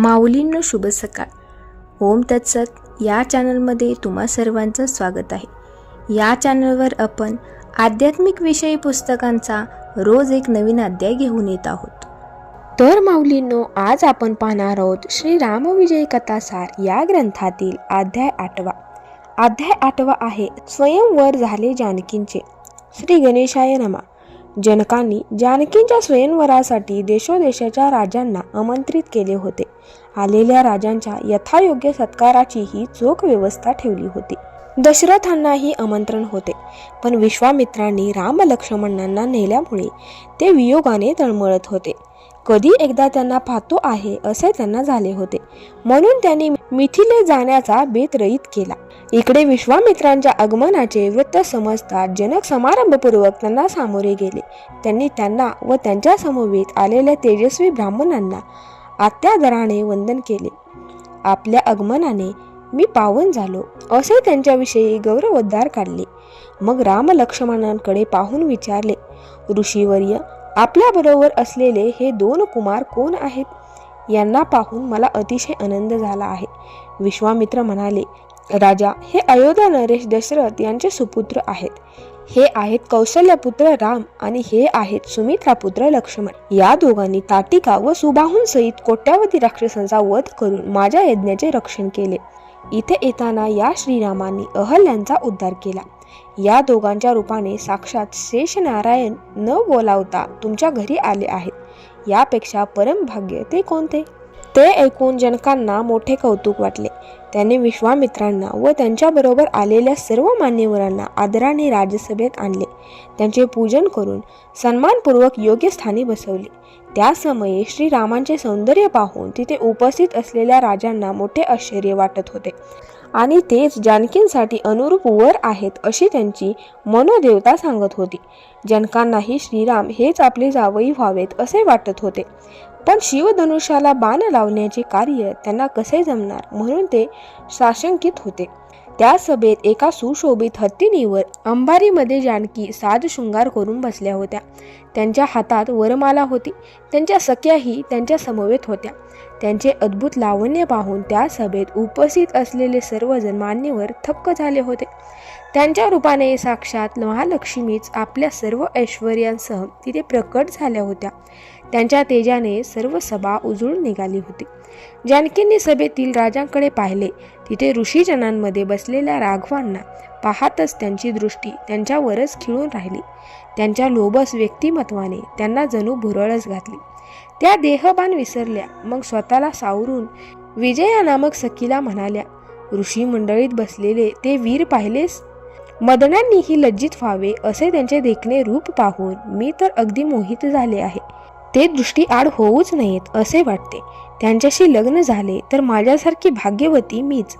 माऊलींनो शुभ सकाळ. ओम तत्सत. या चॅनलमध्ये तुम्हा सर्वांचं स्वागत आहे. या चॅनलवर आपण आध्यात्मिक विषयी पुस्तकांचा रोज एक नवीन अध्याय घेऊन येत आहोत. तर माऊलींनो आज आपण पाहणार आहोत श्री रामविजय कथासार या ग्रंथातील अध्याय आठवा. अध्याय आठवा आहे स्वयंवर झाले जानकींचे. श्री गणेशाय नमा. जनकांनी जानकींच्या स्वयंवरासाठी देशोदेशाच्या राजांना आमंत्रित केले होते. आलेल्या राजांच्या यथायोग्य सत्काराची ही चोख व्यवस्था ठेवली होती. दशरथांनाही आमंत्रण होते. पण विश्वामित्रांनी राम लक्ष्मणांना नेल्यामुळे ते वियोगाने तळमळत होते. कधी एकदा त्यांना पाहतो आहे असे त्यांना झाले होते. म्हणून त्यांनी मिथिले जाण्याचा बेत रईत केला. इकडे विश्वामित्रांच्या आगमनाचे वृत्त समजता जनक समारंभपूर्वक त्यांना सामोरे गेले. त्यांनी त्यांना व त्यांच्या समवेत आलेल्या तेजस्वी ब्राह्मणांना आत्यादराने वंदन केले. आपल्या आगमनाने मी पावन झालो असे त्यांच्याविषयी गौरवोद्धार काढले. मग राम लक्ष्मणांकडे पाहून विचारले ऋषीवर्य आपल्याबरोबर असलेले हे दोन कुमार कोण आहेत? यांना पाहून मला अतिशय आनंद झाला आहे विश्वामित्र म्हणाले राजा हे अयोध्या नरेश दशरथ यांचे सुपुत्र आहेत. हे आहेत कौशल्यपुत्र राम आणि हे आहेत सुमित्रापुत्र लक्ष्मण. या दोघांनी ताटिका व सुबाहून सहित कोट्यावधी राक्षसांचा वध करून माझ्या यज्ञाचे रक्षण केले. इथे येताना या श्रीरामांनी अहल्यांचा उद्धार केला. या दोघांच्या रूपाने साक्षात शेष नारायण न बोलावता तुमच्या घरी आले आहेत. यापेक्षा परम भाग्य ते कोणते? ते ऐकून जनकांना मोठे कौतुक वाटले. त्यांनी विश्वामित्रांना व त्यांच्याबरोबर आलेल्या सर्व मान्यवरांना आदराने राजसभेत आणले. त्यांचे पूजन करून सन्मानपूर्वक योग्य स्थानी बसवले. त्या समये श्रीरामांचे सौंदर्य पाहून तिथे उपस्थित असलेल्या राजांना मोठे आश्चर्य वाटत होते. आणि तेच जानकींसाठी अनुरूप वर आहेत अशी त्यांची मनोदेवता सांगत होती. जनकांनाही श्रीराम हेच आपले जावई व्हावेत असे वाटत होते. पण शिवधनुष्याला बाण लावण्याचे कार्य त्यांना कसे जमणार म्हणून ते साशंकित होते. त्या सभेत एका सुशोभित हत्तीनीवर अंबारीमध्ये जानकी साज शृंगार करून बसल्या होत्या. त्यांच्या हातात वरमाला होती. त्यांच्या सख्याही त्यांच्या समवेत होत्या. त्यांचे अद्भुत लावण्य पाहून त्या सभेत उपस्थित असलेले सर्वजण मान्यवर थक्क झाले होते. त्यांच्या रूपाने साक्षात महालक्ष्मीच आपल्या सर्व ऐश्वर्यांसह तिथे प्रकट झाल्या होत्या. त्यांच्या तेजाने सर्व सभा उजळून निघाली होती. जानकींनी सभेतील राजांकडे पाहिले. तिथे ऋषीजनांमध्ये बसलेल्या राघवांना पाहतच त्यांची दृष्टी त्यांच्यावरच खिळून राहिली. त्यांच्या लोभस व्यक्तिमत्वाने त्यांना जणू भुरळच घातली. त्या देहबान विसरल्या मग स्वतःला सावरून विजया नामक सखीला म्हणाल्या ऋषी मंडळीत बसलेले ते वीर पाहिलेस? मदनांनीही लज्जित व्हावे असे त्यांचे देखणे रूप पाहून मी तर अगदी मोहित झाले आहे. ते दृष्टी आड होऊच नयेत असे वाटते. त्यांच्याशी लग्न झाले तर माझ्यासारखी भाग्यवती मीच.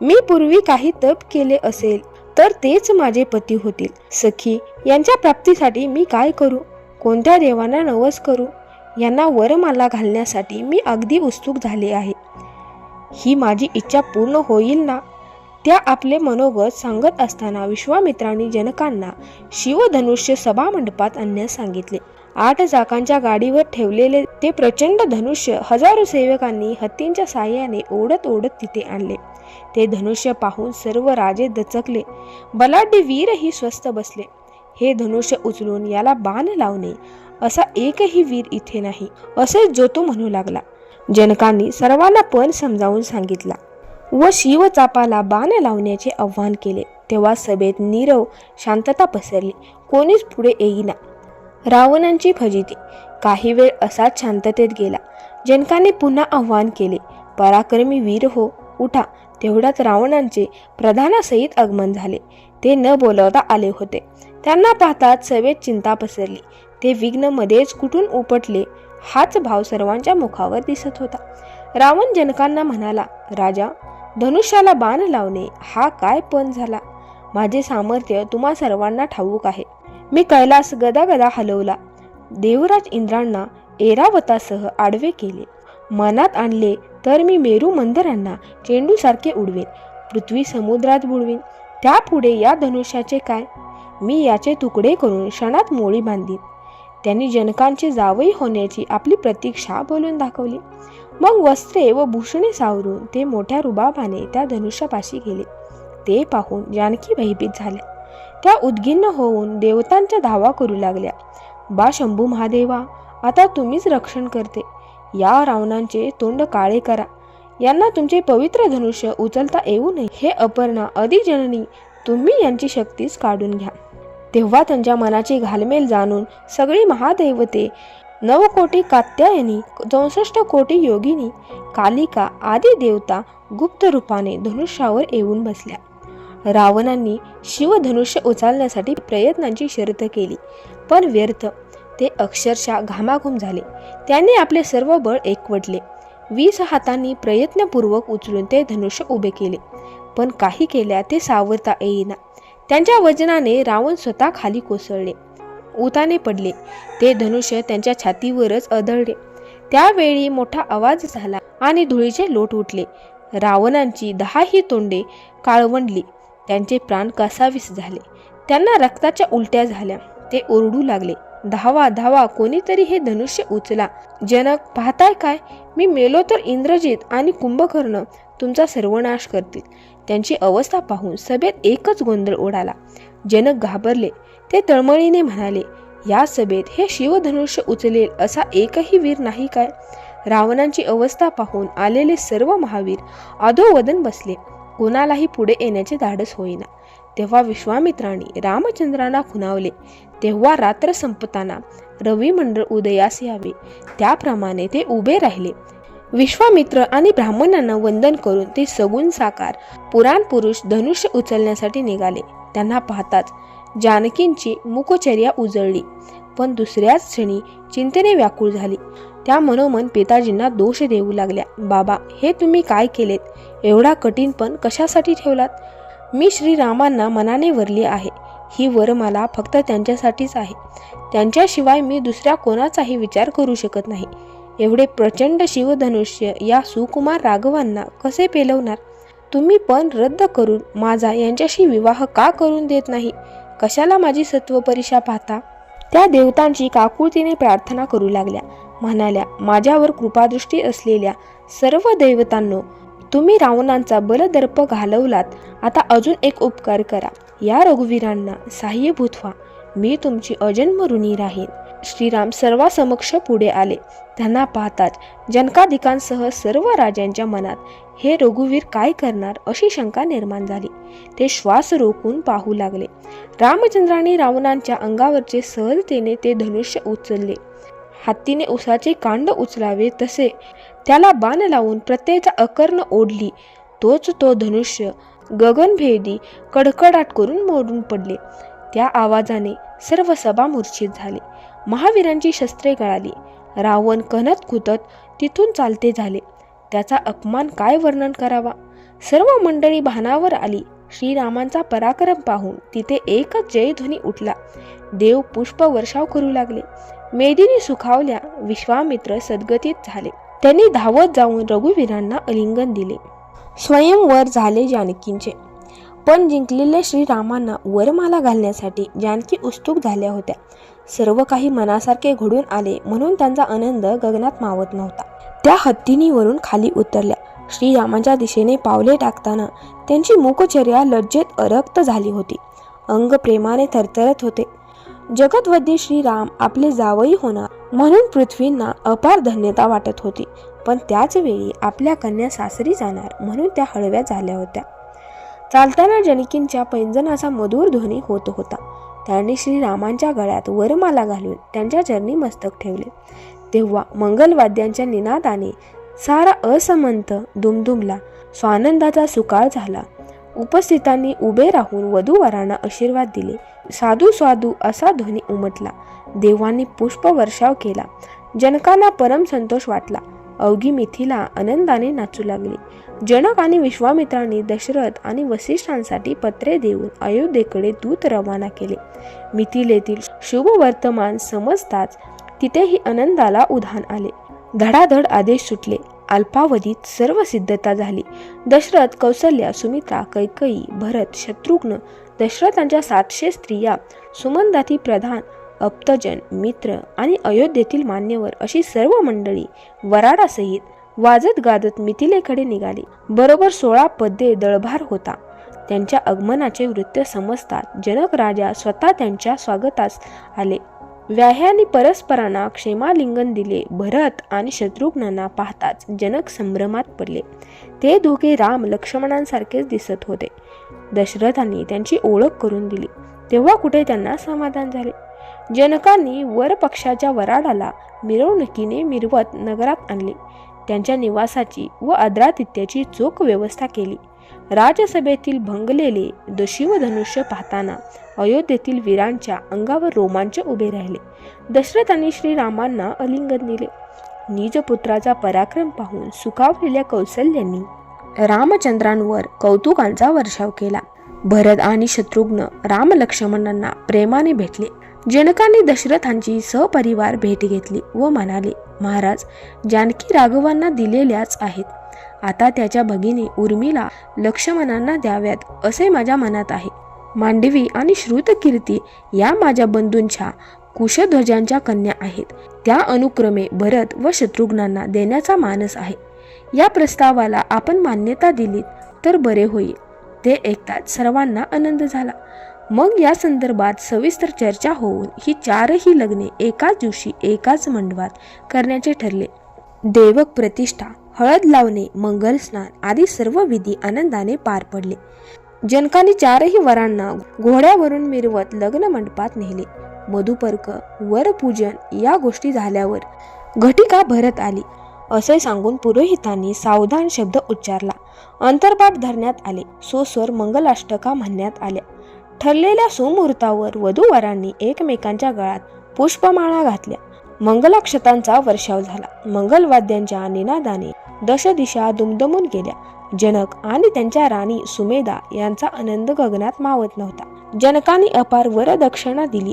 मी पूर्वी काही तप केले असेल तर तेच माझे पती होतील. सखी यांच्या प्राप्तीसाठी मी काय करू? कोणत्या देवांना नवस करू? यांना वरमाला घालण्यासाठी मी अगदी उत्सुक झाले आहे. ही माझी इच्छा पूर्ण होईल ना? त्या आपले मनोगत सांगत असताना विश्वामित्रांनी जनकांना शिवधनुष्य सभामंडपात आणण्यास सांगितले. आठ चाकांच्या गाडीवर ठेवलेले ते प्रचंड धनुष्य हजारो सेवकांनी हत्तींच्या साह्याने ओढत ओढत तिथे आणले. ते धनुष्य पाहून सर्व राजे दचकले. बलाढ्य वीरही स्वस्त बसले. हे धनुष्य उचलून याला बाण लावणे असा एकही वीर इथे नाही असे जो तो म्हणू लागला. जनकांनी सर्वांना पण समजावून सांगितला व शिवचापाला बाण लावण्याचे आव्हान केले. तेव्हा सभेत नीरव शांतता पसरली. कोणीच पुढे येईना. रावणांची फजिती. काही वेळ असाच शांततेत गेला. जनकाने पुन्हा आव्हान केले. पराक्रमी वीर हो उठा. तेवढ्यात रावणांचे प्रधानासहित आगमन झाले. ते न बोलवता आले होते. त्यांना पाहताच सभेत चिंता पसरली. ते विघ्न मध्येच कुठून उपटले हाच भाव सर्वांच्या मुखावर दिसत होता. रावण जनकांना म्हणाला राजा धनुष्याला बाण लावणे हा काय पण झाला. माझे सामर्थ्य तुम्हा सर्वांना ठाऊक आहे. मी कैलास गदागदा हलवला. देवराज इंद्रांना एरावतासह आडवे केले. मनात आणले तर मी मेरू मंदिरांना चेंडूसारखे उडवेन पृथ्वी समुद्रात बुडवीन. त्यापुढे या धनुष्याचे काय? मी याचे तुकडे करून क्षणात मोळी बांधीन. त्यांनी जनकांची जावई होण्याची आपली प्रतीक्षा बोलून दाखवली. मग वस्त्रे व भूषणे सावरून ते मोठ्या रुबाबाने त्या धनुष्यापाशी गेले. ते पाहून जानकी भयभीत झाल्या त्या उद्गिन्न होऊन देवतांच्या धावा करू लागल्या. बा शंभू महादेवा आता तुम्हीच रक्षण करते. या रावणांचे तोंड काळे करा. यांना तुमचे पवित्र धनुष्य उचलता येऊ नये. हे अपर्णा अधिजननी तुम्ही यांची शक्तीच काढून घ्या. तेव्हा त्यांच्या मनाची घालमेल जाणून सगळी महादैवते नवकोटी कात्यायनी चौसष्ट कोटी योगिनी कालिका आदी देवता गुप्त रूपाने धनुष्यावर येऊन बसल्या. रावणांनी शिवधनुष्य उचलण्यासाठी प्रयत्नांची शर्त केली. पण व्यर्थ. ते अक्षरशः घामाघूम झाले. त्याने आपले सर्व बळ एकवटले. वीस हातांनी प्रयत्नपूर्वक उचलून ते धनुष्य उभे केले. पण काही केल्या ते सावरता येईना. त्यांच्या वजनाने रावण स्वतः खाली कोसळले. उताने पडले. ते धनुष्य त्यांच्या छातीवरच आदळले त्यावेळी मोठा आवाज झाला आणि धुळीचे लोट उठले. रावणांची दहाही तोंडे काळवंडली. त्यांचे प्राण कसावीस झाले? त्यांना रक्ताच्या उलट्या झाल्या. ते ओरडू लागले. धावा धावा कोणीतरी हे धनुष्य उचला. जनक पाहताय काय? मी मेलो तर इंद्रजित आणि कुंभकर्ण तुमचा सर्वनाश करतील. त्यांची अवस्था पाहून सभेत एकच गोंधळ उडाला जनक घाबरले. ते तळमळीने म्हणाले या सभेत हे शिवधनुष्य उचलेल असा एकही वीर नाही काय? रावणांची अवस्था पाहून आलेले सर्व महावीर अधोवदन बसले. कोणालाही पुढे येण्याचे धाडस होईना. तेव्हा विश्वामित्रांनी रामचंद्रांना खुणावले. तेव्हा रात्र संपताना रवी मंडळ उदयास यावे. त्याप्रमाणे ते उभे राहिले. विश्वामित्र आणि ब्राह्मणांना वंदन करून ते सगुण साकार पुराण पुरुष धनुष्य उचलण्यासाठी निघाले. त्यांना पाहताच जानकींची मुखचर्या उजळली. पण दुसऱ्याच क्षणी चिंतेने व्याकुळ झाली. त्या मनोमन पिताजींना दोष देऊ लागल्या. बाबा हे तुम्ही काय केलेत? एवढा कठीण पण कशासाठी ठेवलात? मी श्रीरामांना मनाने वरली आहे. ही वरमाला फक्त त्यांच्यासाठीच आहे. त्यांच्याशिवाय मी दुसऱ्या कोणाचाही विचार करू शकत नाही. एवढे प्रचंड शिवधनुष्य या सुकुमार राघवांना कसे पेलवणार? तुम्ही पण रद्द करून माझा यांच्याशी विवाह का करून देत नाही? कशाला माझी सत्वपरीक्षा पाहता? त्या देवतांची काकुळतीने प्रार्थना करू लागल्या. म्हणाल्या माझ्यावर कृपादृष्टी असलेल्या सर्व देवतांनो तुम्ही रावणांचा बलदर्प घालवलात. आता अजून एक उपकार करा. या रघुवीरांना सहाय्यभूत व्हा. मी तुमची अजन्म ऋणी राहीन. श्रीराम सर्वासमक्ष पुढे आले. त्यांना पाहताच जनकाधिकांसह सर्व राजांच्या मनात हे रघुवीर काय करणार? अशी शंका निर्माण झाली. ते श्वास रोखून पाहू लागले. रामचंद्राने रावणांच्या अंगावरचे सहजतेने ते धनुष्य उचलले. हत्तीने उसाचे कांड उचलावे तसे त्याला बाण लावून प्रत्येचा अकर्ण ओढली. तोच तो धनुष्य गगनभेदी कडकडाट करून मोडून पडले. त्या आवाजाने सर्व सभा मूर्छित झाले. महावीरांची शस्त्रे गळाली. रावण कणत खुतत तिथून चालते झाले. त्याचा अपमान काय वर्णन करावा? सर्व मंडळी भानावर आली. श्रीरामांचा पराक्रम पाहून तिथे एकच जयध्वनी उठला. देव पुष्प वर्षाव करू लागले. मेदिनी सुखावल्या. विश्वामित्र सद्गतीत झाले. त्यांनी धावत जाऊन रघुवीरांना अलिंगन दिले. स्वयंवर झाले जानकींचे. पण जिंकलेल्या श्रीरामांना वरमाला घालण्यासाठी जानकी उत्सुक झाल्या होत्या. सर्व काही मनासारखे घडून आले म्हणून त्यांचा आनंद गगनात मावत नव्हता. त्या हत्तीनीवरून खाली उतरल्या. श्रीरामांच्या दिशेने पावले टाकताना त्यांची मुखचर्या लज्जेत अरक्त झाली होती. अंग प्रेमाने थरथरत होते. जगतवद्य श्रीराम आपले जावई होणार. म्हणून पृथ्वींना अपार धन्यता वाटत होती. पण त्याच वेळी आपल्या कन्या सासरी जाणार म्हणून त्या हळव्या झाल्या होत्या. चालताना जनकींच्या पैंजनाचा मधुर ध्वनी होत होता. त्यांनी श्रीरामांच्या गळ्यात वरमाला घालून त्यांच्या चरणी मस्तक ठेवले. तेव्हा मंगलवाद्यांच्या निनादाने सारा असमंत दुमदुमला स्वानंदाचा सुकाळ झाला. उपस्थितांनी उभे राहून वधूवरांना आशीर्वाद दिले. साधू साधू असा ध्वनी उमटला. देवांनी पुष्पवर्षाव केला. जनकांना परम संतोष वाटला. अवघी मिथिला आनंदाने नाचू लागली. जनक आणि विश्वामित्रांनी दशरथ आणि वसिष्ठांसाठी पत्रे देऊन अयोध्येकडे दूत रवाना केले. मिथिलेतील शुभ वर्तमान समजताच तिथेही आनंदाला उधाण आले. धडाधड आदेश सुटले. अल्पावधीत सर्व सिद्धता झाली. दशरथ कौसल्या सुमित्रा कैकई भरत शत्रुघ्न दशरथांच्या सातशे स्त्रिया सुमंदाती प्रधान अप्तजन मित्र आणि अयोध्येतील मान्यवर अशी सर्व मंडळी वराडासहित वाजत गाजत मिथिलेकडे निघाली. बरोबर सोळा पद्ये दळभार होता. त्यांच्या आगमनाचे वृत्त समजतात जनक राजा स्वतः त्यांच्या स्वागतास आले. व्याह्याने परस्परांना क्षेमालिंगन दिले. भरत आणि शत्रुघ्नांना पाहताच जनक संभ्रमात पडले. ते दोघे राम लक्ष्मणांसारखेच दिसत होते. दशरथांनी त्यांची ओळख करून दिली. तेव्हा कुठे त्यांना समाधान झाले? जनकांनी वर पक्षाच्या वराडाला मिरवणुकीने मिरवत नगरात आणले. त्यांच्या निवासाची व आदरातिथ्याची चोख व्यवस्था केली. राजसभेतील भंगलेले दशिवधनुष्य पाहताना अयोध्येतील वीरांच्या अंगावर रोमांच उभे राहिले. दशरथांनी श्रीरामांना अलिंगन दिले. निजपुत्राचा पराक्रम पाहून सुखावलेल्या कौशल्यांनी रामचंद्रांवर कौतुकांचा वर्षाव केला. भरत आणि शत्रुघ्न राम लक्ष्मणांना प्रेमाने भेटले. जनकाने दशरथांची सहपरिवार भेट घेतली व म्हणाले महाराज जानकी राघवांना दिलेल्याच आहेत. आता त्याच्या भगिनी उर्मिला लक्ष्मणांना द्याव्यात असे माझ्या मनात आहे. मांडवी आणि श्रुतकीर्ती या माझ्या बंधूंच्या कुशध्वजांच्या कन्या आहेत. त्या अनुक्रमे भरत व शत्रुघ्नांना देण्याचा मानस आहे. या प्रस्तावाला आपण मान्यता दिली तर बरे होईल. ते ऐकताच सर्वांना आनंद झाला. मग या संदर्भात सविस्तर चर्चा होऊन ही चारही लग्ने एकाच दिवशी एकाच मंडपात करण्याचे ठरले. देवक प्रतिष्ठा हळद लावणे मंगल स्नान आदी सर्व विधी आनंदाने पार पडले. जनकाने चारही वरांना घोड्यावरून मिरवत लग्न मंडपात नेले. मधुपर्क वरपूजन या गोष्टी झाल्यावर घटिका भरत आली. असे सांगून पुरोहितांनी सावधान शब्द उच्चारला. अंतरपाठ धरण्यात आले. सोस्वर मंगलाष्टका म्हणण्यात आल्या. ठरलेल्या सुमुहूर्तावर वधूवरांनी एकमेकांच्या गळात पुष्पमाळा घातल्या. मंगलाक्षतांचा वर्षाव झाला. मंगलवाद्यांच्या निनादाने दशदिशा दुमदमून गेल्या. जनक आणि त्यांच्या राणी सुमेधा यांचा आनंद गगनात मावत नव्हता. जनकाने अपार वरदक्षिणा दिली.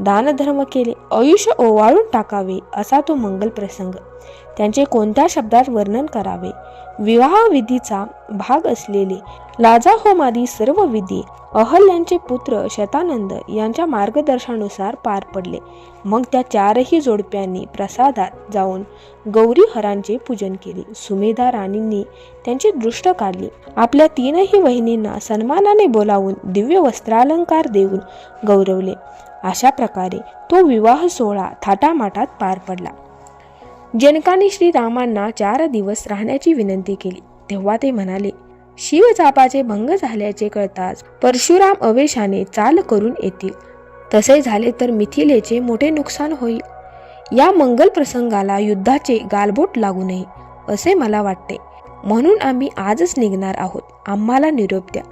दानधर्म केले. आयुष्य ओवाळून टाकावे असा तो मंगल प्रसंग. त्यांचे कोणत्या शब्दात वर्णन करावे? विवाह विधीचा भाग असलेले लाजाहोमादी सर्व विधी अहल्यांचे पुत्र शतानंद यांच्या मार्गदर्शनानुसार पार पडले. मग त्या चारही जोडप्यांनी प्रसादात जाऊन गौरी हरांचे पूजन केले. सुमेधा राणींनी त्यांची दृष्ट काढली. आपल्या तीनही वहिनींना सन्मानाने बोलावून दिव्य वस्त्रालंकार देऊन गौरवले. अशा प्रकारे तो विवाह सोहळा थाटामाटात पार पडला. जनकाने श्रीरामांना चार दिवस राहण्याची विनंती केली. तेव्हा ते म्हणाले शिवचापाचे भंग झाल्याचे कळताच परशुराम अवेशाने चाल करून येतील. तसे झाले तर मिथिलेचे मोठे नुकसान होईल. या मंगल प्रसंगाला युद्धाचे गालबोट लागू नये असे मला वाटते. म्हणून आम्ही आजच निघणार आहोत. आम्हाला निरोप द्या.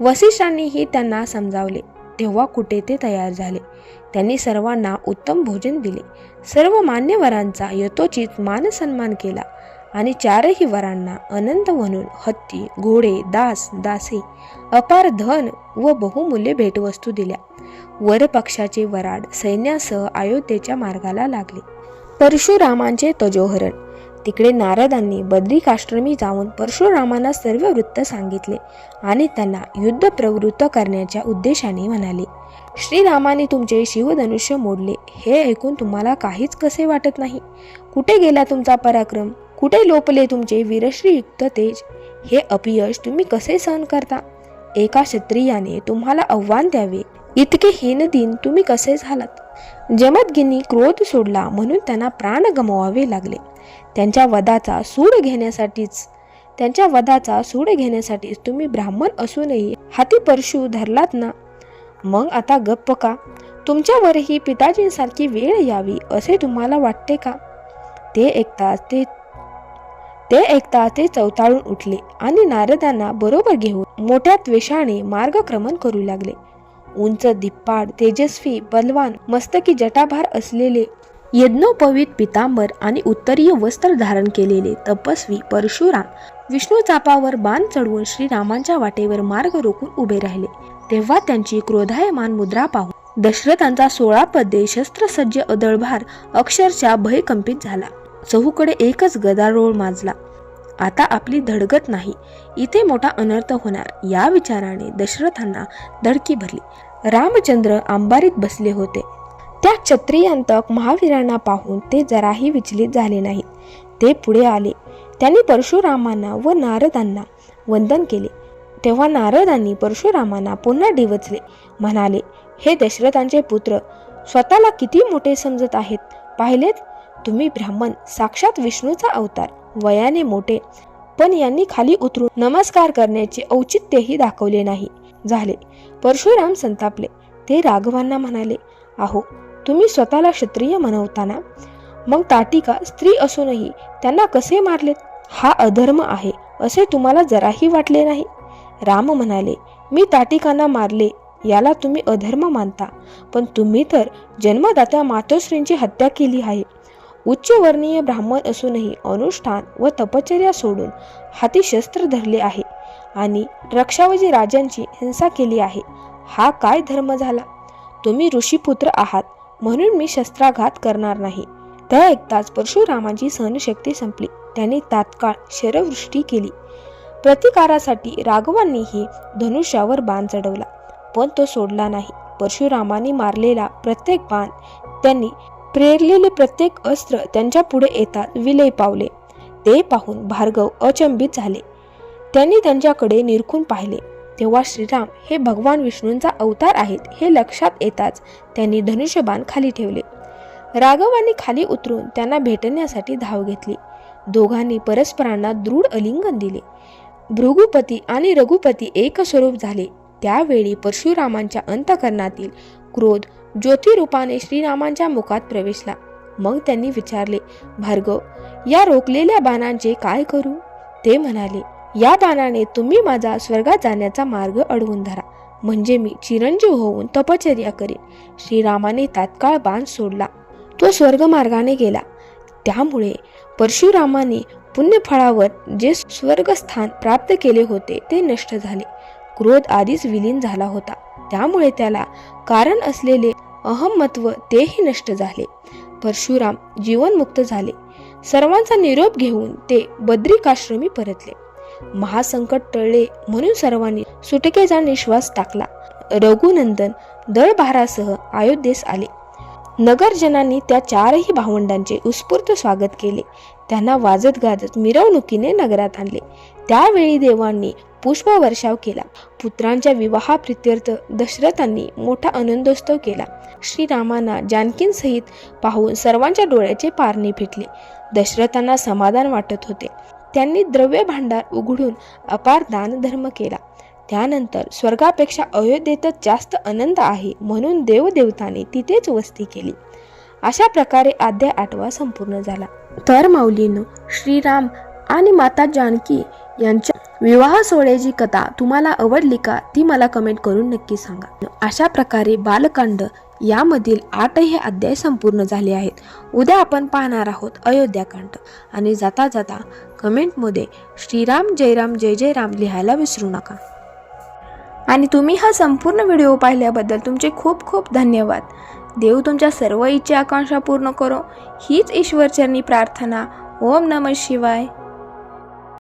वसिष्ठांनीही त्यांना समजावले. तेव्हा कुठे ते तयार झाले. त्यांनी सर्वांना उत्तम भोजन दिले. सर्व मान्यवरांचा यथोचित मानसन्मान केला आणि चारही वरांना अनंत म्हणून हत्ती घोडे दास दासी अपार धन व बहुमूल्य भेटवस्तू दिल्या. वरपक्षाचे वराड सैन्यासह अयोध्येच्या मार्गाला लागले. परशुरामांचे तजोहरण तिकडे नारदांनी बद्रिकाश्रमी जाऊन परशुरामांना सर्व वृत्त सांगितले आणि त्यांना युद्ध प्रवृत्त करण्याच्या उद्देशाने म्हणाले श्रीरामाने तुमचे शिवधनुष्य मोडले. हे ऐकून तुम्हाला काहीच कसे वाटत नाही? कुठे गेला तुमचा पराक्रम? कुठे लोपले तुमचे वीरश्रीयुक्त तेज? हे अपयश तुम्ही कसे सहन करता? एका क्षत्रियाने तुम्हाला आव्हान द्यावे. इतके हीन दिन तुम्ही कसे झालात? जमदगिनी क्रोध सोडला म्हणून त्यांना प्राण गमवावे लागले. त्यांच्या वधाचा सूड घेण्यासाठीच त्यांच्या वधाचा सूड घेण्यासाठीच तुम्ही ब्राह्मण असूनही हाती परशु धरलात ना? मग आता गप्प का? तुमच्यावरही पिताजींसारखी वेळ यावी असे तुम्हाला वाटते का? ते ऐकताच ते ते ऐकता ते चवताळून उठले आणि नारदांना बरोबर घेऊन मोठ्या त्वेषाने मार्गक्रमण करू लागले. उंच दिप्पाड तेजस्वी बलवान मस्तकी जटाभार असलेले यज्ञोपवीत पितांबर आणि उत्तरीय वस्त्र धारण केलेले तपस्वी परशुराम विष्णू चापावर बाण चढवून श्रीरामांच्या वाटेवर मार्ग रोखून उभे राहिले. तेव्हा त्यांची क्रोधायमान मुद्रा पाहून दशरथांचा सोळा पदे शस्त्रसज्ज अदळभार अक्षरशः भयकंपित झाला. चहूकडे एकच गदारोळ माजला. आता आपली धडगत नाही. इथे मोठा अनर्थ होणार. या विचाराने दशरथांना धडकी भरली. रामचंद्र आंबारीत बसले होते. त्या क्षत्रियांतक महावीरांना पाहून ते जराही विचलित झाले नाहीत. ते पुढे आले. त्यांनी परशुरामांना व नारदांना वंदन केले. तेव्हा नारदांनी परशुरामांना पुन्हा डिवचले. म्हणाले हे दशरथांचे पुत्र स्वतःला किती मोठे समजत आहेत? पाहिलेत? तुम्ही ब्राह्मण साक्षात विष्णूचा अवतार वयाने मोठे. पण यांनी खाली उतरून नमस्कार करण्याचे औचित्यही दाखवले नाही. झाले. परशुराम संतापले. ते राघवांना म्हणाले आहो तुम्ही स्वतःला क्षत्रिय म्हणवताना मग ताटिका स्त्री असूनही त्यांना कसे मारलेत? हा अधर्म आहे असे तुम्हाला जराही वाटले नाही? राम म्हणाले मी ताटिकांना मारले याला तुम्ही अधर्म मानता. पण तुम्ही तर जन्मदात्या मातोश्रींची हत्या केली आहे. उच्चवर्णीय ब्राह्मण असूनही अनुष्ठान व तपश्चर्या सोडून हाती शस्त्र धरले आहे आणि रक्षावजी राजांची हिंसा केली आहे. हा काय धर्म झाला? तुम्ही ऋषीपुत्र आहात म्हणून मी शस्त्राघात करणार नाही. त्या ऐकताच परशुरामाची सहनशक्ती संपली. त्यांनी तात्काळ शरवृष्टी केली. प्रतिकारासाठी राघवांनीही धनुष्यावर बाण चढवला पण तो सोडला नाही. परशुरामाने मारलेला प्रत्येक बाण त्यांनी प्रेरलेले प्रत्येक अस्त्र त्यांच्या पुढे येतात विलय पावले. ते पाहून भार्गव अचंबित झाले. त्यांनी त्यांच्याकडे निरखून पाहिले. तेव्हा श्रीराम हे भगवान विष्णूंचा अवतार आहेत हे लक्षात येताच त्यांनी धनुष्यबाण खाली ठेवले. राघवांनी खाली उतरून त्यांना भेटण्यासाठी धाव घेतली. दोघांनी परस्परांना दृढ अलिंगन दिले. भृगुपती आणि रघुपती एक स्वरूप झाले. त्यावेळी परशुरामांच्या अंतकरणातील क्रोध ज्योतिरूपाने श्रीरामांच्या मुखात प्रवेशला. मग त्यांनी विचारले भार्गव या रोखलेल्या बाणांचे काय करू? ते म्हणाले या बाणाने तुम्ही माझा स्वर्गात जाण्याचा मार्ग अडवून धरा. म्हणजे मी चिरंजीव होऊन तपचर्या करेन. श्रीरामाने तात्काळ बाण सोडला. तो स्वर्गमार्गाने गेला. त्यामुळे परशुरामाने पुण्यफळावर जे स्वर्गस्थान प्राप्त केले होते ते नष्ट झाले. क्रोध आधीच विलीन झाला होता. त्यामुळे त्याला कारण असलेले अहमत्व तेही नष्ट झाले. परशुराम जीवनमुक्त झाले. सर्वांचा निरोप घेऊन ते बद्रिकाश्रमी परतले. महासंकट टळले म्हणून सर्वांनी सुटकेचा निश्वास टाकला. रघुनंदन दळभारासह अयोध्येस आले. नगरजनांनी त्या चारही भावंडांचे उत्स्फूर्त स्वागत केले. त्यांना वाजत गाजत मिरवणुकीने नगरात आणले. त्यावेळी देवांनी पुष्पवर्षाव केला. पुत्रांच्या विवाहाप्रित्यर्थ दशरथांनी मोठा आनंदोत्सव केला. श्रीरामांना जानकींसहित पाहून सर्वांच्या डोळ्याचे पारणे फिटले. दशरथांना समाधान वाटत होते. त्यांनी द्रव्य भांडार उघडून अपार दान धर्म केला. त्यानंतर स्वर्गापेक्षा अयोध्येतच जास्त आनंद आहे म्हणून देवदेवताने तिथेच वस्ती केली. अशा प्रकारे अध्याय आठवा संपूर्ण झाला. तर माऊलीनं श्रीराम आणि माता जानकी यांच्या विवाह सोहळ्याची कथा तुम्हाला आवडली का ती मला कमेंट करून नक्की सांगा. अशा प्रकारे बालकांड यामधील आठही अध्याय संपूर्ण झाले आहेत. उद्या आपण पाहणार आहोत अयोध्याकांड. आणि जाता जाता कमेंटमध्ये श्रीराम जयराम जय जय राम लिहायला विसरू नका. आणि तुम्ही हा संपूर्ण व्हिडिओ पाहिल्याबद्दल तुमचे खूप खूप धन्यवाद. देव तुमच्या सर्व इच्छा आकांक्षा पूर्ण करो. हीच ईश्वरचरणी प्रार्थना. ओम नम शिवाय.